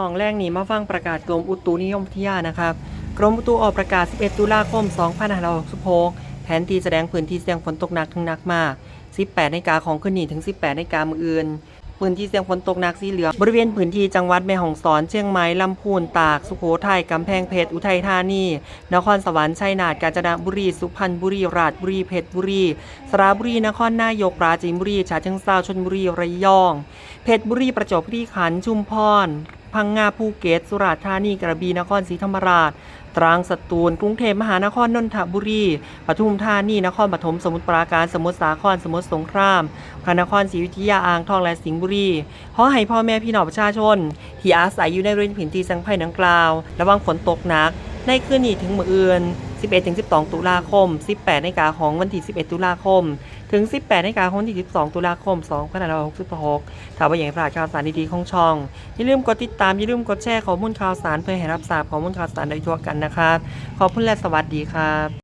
สองแรกนี้มาฟังประกาศกรมอุตุนิยมวิทยานะครับ กรมอุตุออกประกาศ 11 ตุลาคม 2566แผนที่แสดงพื้นที่เสี่ยงฝนตกหนักถึงหนักมาก 18 ในกาของคืนนี้ถึง 18 ในกามืออื่น พื้นที่เสี่ยงฝนตกหนักสีเหลือง บริเวณพื้นที่จังหวัดแม่ฮ่องสอน เชียงใหม่ ลำพูน ตาก สุโขทัย กำแพงเพชร อุทัยธานี นครสวรรค์ ชัยนาท กาญจนบุรี สุพรรณบุรี ราชบุรี เพชรบุรี สระบุรี นครนายก ปราจีนบุรี ฉะเชิงเทราชลบุรี ระยอง เพชรบุรี ประจวบคีรีขันธ์ ชุมพร พังงาภูเก็ตสุราษฎร์ธานีกระบี่นครศรีธรรมราช ตรังสตูล กรุงเทพมหานครนนทบุรีปทุมธานีนครปฐมสมุทรปราการสมุทรสาครสมุทรสงครามพระนครศรีอยุธยาอ่างทองและสิงห์บุรีขอให้พ่อแม่พี่น้องประชาชน ที่อาศัยอยู่ในบริเวณพื้นที่สังภัยดังกล่าว ระวังฝนตกหนัก ในคืนนี้ถึงมื้ออื่น 11-12 ตุลาคม 18นาฬิกาของวันที่ 11 ตุลาคม ถึง 18นาฬิกาของวันที่12 ตุลาคม 2566ถ้าว่าอย่างพลาดข่าวสารดีๆของช่อง อย่าลืมกดติดตาม อย่าลืมกดแชร์ข้อมูลข่าวสารเพื่อให้รับทราบข้อมูลข่าวสารโดยทั่วกันนะครับขอบคุณและสวัสดีครับ